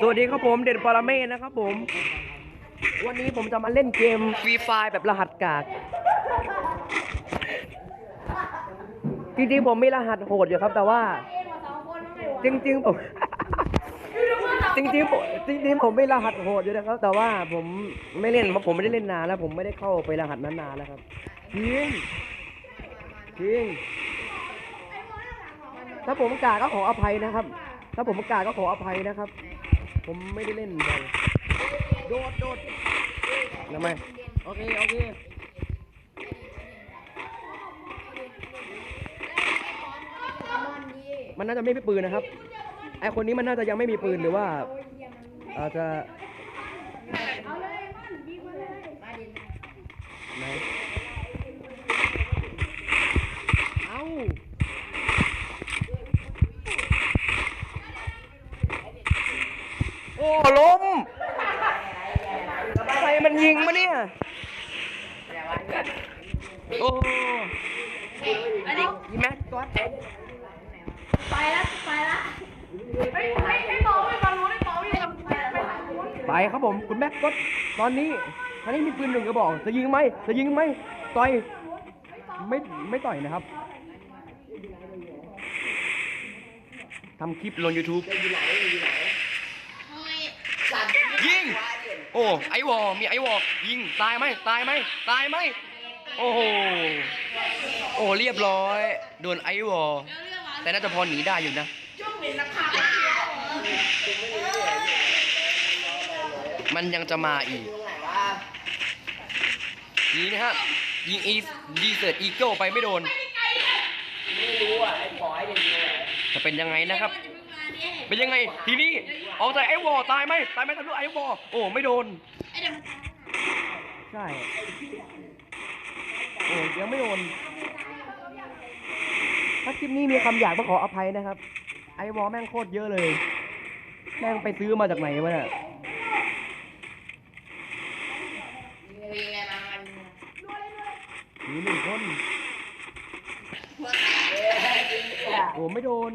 สวัสดีครับผมเด่นปรเมศนะครับผม วันนี้ผมจะมาเล่นเกมฟรีไฟแบบรหัสกากจริงๆผมมีรหัสโหดอยู่ครับ แต่ว่า จริงๆผมจริงๆผมจริงๆผมไม่รหัสโหดอยู่นะครับ แต่ว่าผมไม่เล่นเพราะผมไม่ได้เล่นนานแล้ว ผมไม่ได้เข้าไปรหัสนั้นนานแล้วครับจริงจริงถ้าผมกาก็ขออภัยนะครับ ถ้าผมประกาศก็ขออภัยนะครับ ผมไม่ได้เล่นเลยโดดโดดทำไมโอเค โอเคมันน่าจะไม่มีปืนนะครับไอคนนี้มันน่าจะยังไม่มีปืนหรือว่าอาจจะไหนเอ้า โอ้ล้ม ใครมันยิงมาเนี่ย โอ้ยิงแม็กก๊อตไปแล้วไปแล้วไม่ไม่ไม่มองไม่ฟังรู้ไม่มองไม่ทำไปไปหาคุณไปครับผมคุณแม็กก๊อตตอนนี้ตอนนี้มีปืนหนึ่งกระบอก จะยิงไหมจะยิงไหมต่อยไม่ไม่ต่อยนะครับทำคลิปลง YouTube ยิง โอ้ไอวอลมีไอวอลยิงตายไหมตายไหมตายไหมโอ้โหโอ้เรียบร้อยโดนไอวอลแต่น่าจะพอหนีได้อยู่นะมันยังจะมาอีกนี่นะฮะยิงอีดีเซิร์ตอีโก้ไปไม่โดนจะเป็นยังไงนะครับ เป็นยังไง ทีนี้ออกจากไอ้วอลตายไหมตายไหมทะลุไอ้วอลโอ้ไม่โดนใช่โอ้ยังไม่โดนถ้าคลิปนี้มีคำหยาบต้องขออภัยนะครับ ไอ้วอลแม่งโคตรเยอะเลย แม่งไปซื้อมาจากไหนวะเนี่ยมีหนึ่งคนโอ้ไม่โดน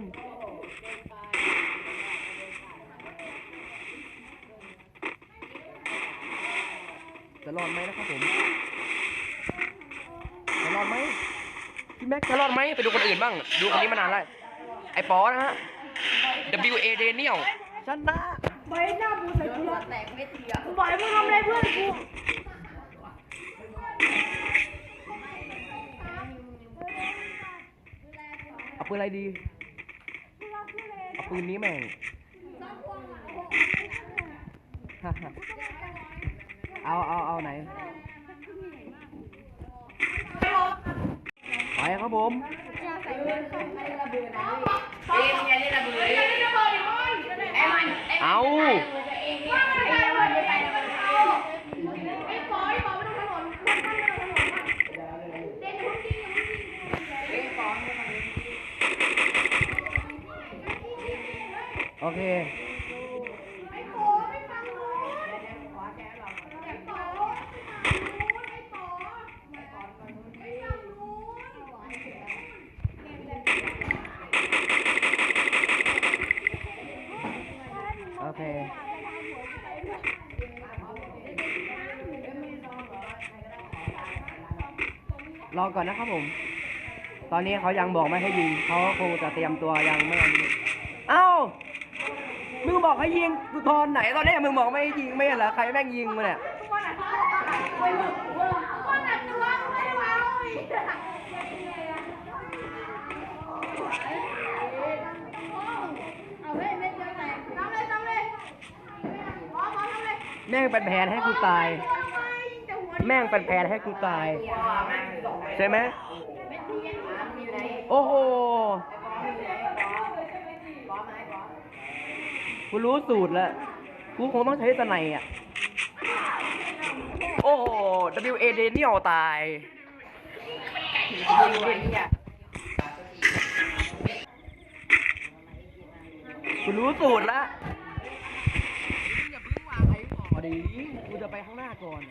จะรอดไหมนะครับผมจะรอดไหมพี่แม็กจะรอดไหมไปดูคนอื่นบ้าง ดูคนนี้มานานแล้วไอ้ปอนะฮะ W A Daniel ชนะไปหน้าบูใส่กูแล้วแตกไม่เถียงบ่อยมึงทำอะไรเพื่อนกูเอาปืนอะไรดีเอาปืนนี้แม่ง เอาเอาเอาไหนไปครับผมเอาไอ้ปอยปอยไม่ต้องถนนคนข้างถนนเด่นคนจริงไอ้ปอย โอเค ไอ้ปอไม่ฟังรู้ไอ้ปอไอ้ปอไอ้ปอไม่ฟังรู้ โอเค รอ ก่อนนะครับผม ตอนนี้เขายังบอกไม่ให้ยิง เขาคงจะเตรียมตัวยังไม่ยิงเอ้า มึงบอกให้ยิงกูทอนไหนตอนนี้มึงบอกไม่ให้ยิงไม่เหรอใครแม่งยิงมาเนี่ยคนอะคนอะตัวไม่ไหวเอาเว้ยเม็ดเดียวแตกทำเลยทำเลยพอพอทำเลยแม่งเป็นแผนให้กูตาย แม่งเป็นแผนให้กูตาย ใช่ไหมโอ้โหกูรู้สูตรแล้วกูคงต้องใช้สไนอะ โอ้โห W A d a n i e l ตาย กูรู้สูตรแล้วอย่าเพิ่งวางไอ้ก่อนดิกูจะไปข้างหน้าก่อน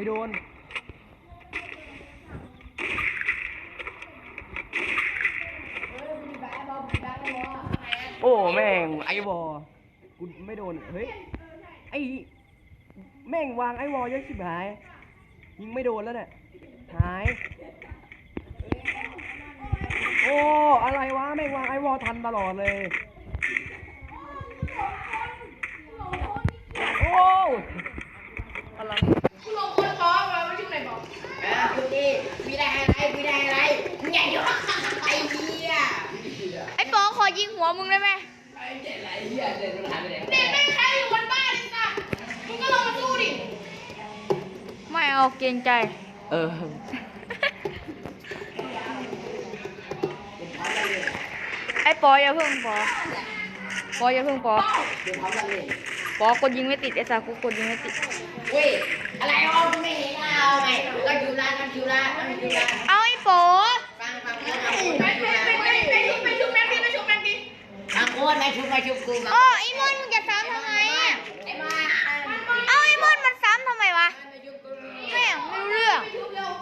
ไม่โดนโอ้แม่งไอวอลกูไม่โดนเฮ้ยไอแม่งวางไอวอลเยอะชิบหาย ยิงไม่โดนแล้วเนี่ยหายโอ้อะไรวะแม่งวางไอวอลทันตลอดเลยโอ้อะไร กูลงคนฟ้องมาไม่ชุ่มไหนบอกอะดูดิมีได้อะไรมีได้อะไรมึงใหญ่ยกไอ้เหี้ยไอ้ปอขอยิงหัวมึงได้ไหมเด็กแม่งใครอยู่บนบ้านไอ้สัสมึงก็ลงมาดูดิ ไม่เอาเกรงใจ เออไอ้ปออย่าเพิ่งปอปออย่าเพิ่งปอเดี๋ยวพร้อมกันเลย ปอกดยิงไม่ติดไอ้สากูกดยิงไม่ติดอุ้ย อะไรอ๋อไม่เห็นเอาไงก็อยู่ร้านก็อยู่ร้านก็อยู่ร้านเอาไอ้ปอฟังฟังฟังไปไปไปไปไปชุบไปชุบแม่งดิไปชุบแม่งดิฟังโอนมาชุบมาชุบกูโอ้ไอ้มอนมึงจะซ้ำทำไมอะไอ้มาเอาไอ้มอนมันซ้ำทำไมวะแม่งไม่รู้เรื่องเร็ว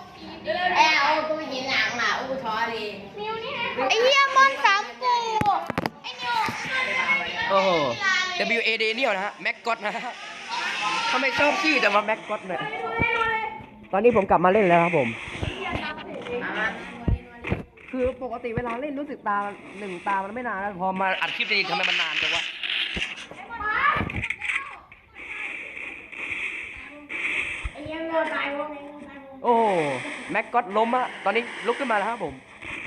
ไอ้เอากูเห็นหลังล่ะอู้ท้อดีมิวนี่ไอ้เหี้ยมอนซ้ำกูไอ้นิวโอ้โห W A D เนี่ยนะฮะแม็กกอตนะฮะ ทำไมชอบชื่อแต่ว่าแม็กกอตเนี่ยตอนนี้ผมกลับมาเล่นแล้วครับผมมามาคือปกติเวลาเล่นรู้สึกตาหนึ่งตามันไม่นานแล้วพอมาอัดคลิปนี้ทำไมมันนานจังวะไอ้ยังโดนตายวงเองโอ้แม็กกอตล้มอะตอนนี้ลุกขึ้นมาแล้วครับผม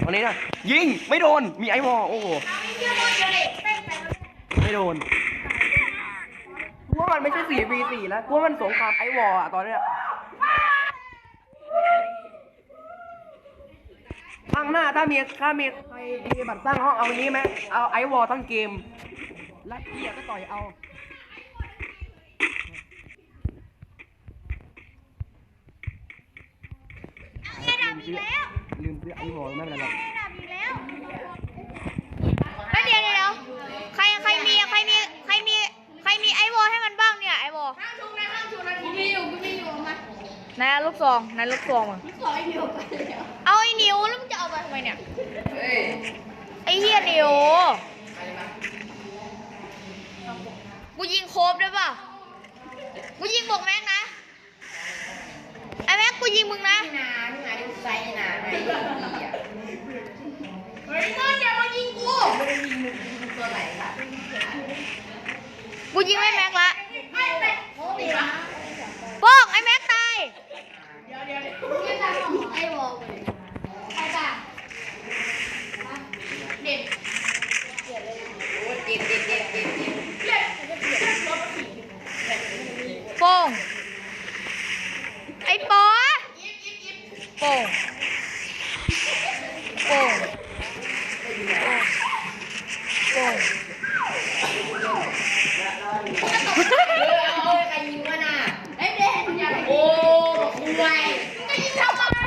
ตอนนี้นะยิงไม่โดนมีไอวอลโอ้โหไอ้เหี้ยโดนเยอะเลยแม่งไปไม่โดนกูว่า มันไม่ใช่สี่ v สี่แล้วกูว่ามันสงครามไอวอลอะตอนเนี้ยข้างหน้าถ้ามีถ้ามีใครมีบัตรตั้งห้องเอางี้ไหมเอาไอวอลทั้งเกมลัดเกียร์ก็ต่อยเอาไอ้ดับอีกแล้วลืมซื้อไอวอลไม่เป็นไรหรอก ห้ามชุบนะห้ามชุบนะกูมีอยู่กูมีอยู่มาไหนอะลูกซองไหนลูกซองมึงขอไอ้มิวไปเลยเอาไอ้นิวแล้วมึงจะเอาไปทำไมเนี่ย เฮ้ยไอ้เฮียนิวมาเลยมากูยิงโครบได้ป่ะกูยิงบอกแม็กนะ ไอ้แม็กกูยิงมึงนะ พี่นาพี่นาดูไซส์นาไอ้เหี้ยเฮ้ยมอนอย่ามายิงกูไม่ได้ยิงมึงตัวไหนค่ะกูยิงไม่แม็กละ ไอ้แม่โอ้ตีวะ บอกไอ้แม็กตาย เดี๋ยวเดี๋ยวเดี๋ยวมึงจะทำของไอ้วอลไปใครจ้ะเด็ด โอ้เจ็บเจ็บเจ็บเจ็บเจ็บ เด็ดรถผี โป่งไอ้ปอโป่งโป่งโป่ง เออเอาใครยิงวะน่ะ ไอ้เด็ดอย่า โอ้คุย จะยิงทำไม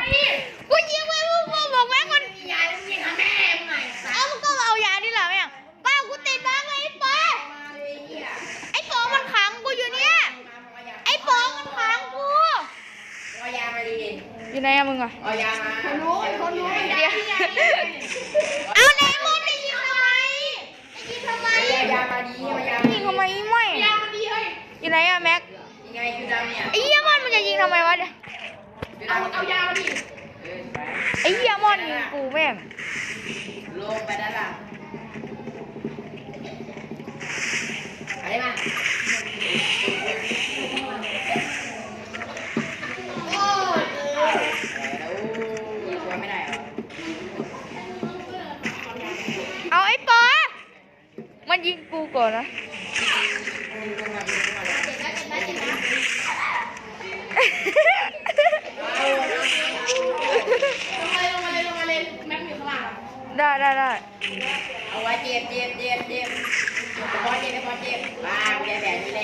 กูยิงไปมึงบอกแม็กมัน ยายมึงยิงหาแม่มึงไงสั เอามึงก็เอายาดิแหละแม่งป้ากูติดบ้างเลยไอ้ปอ มาเลยเหี้ย ไอ้ปอมันขังกูอยู่เนี่ย มาเอายา ไอ้ปอมันขังกู เอายามาดิ อยู่ไหนอะมึงอะ เอายามา คนรู้คนรู้ไอ้ เดี๋ เด็ ยว ด เอาไหนมึงจะยิงทำไมจะยิงทำไม เอายามาดีเอายา ยิงทำไมไม่ ยามันดีเฮ้ย อยู่ไหนอะแม็ก ยังไงคือดำเนี่ย ไอ้เหี้ยมอนมันจะยิงทำไมวะเนี่ย เอาเอายามาดิไอ้เหี้ยมอนยิงกูแม่งลงไปด้านหลังอะไรมาโอ้ยแล้วไม่ได้เหรอเอาไอ้ปอมันยิงกูก่อนนะเจ็บนะเจ็บนะเจ็บนะลงมาเลยลงมาเลยลงมาเลยแม็กอยู่ข้างล่าง ได้ได้เอาไว้เจ็บเจ็บเจ็บเจ็บพอเจ็บพอเจ็บบ้ากูได้แบบนี้แล้ว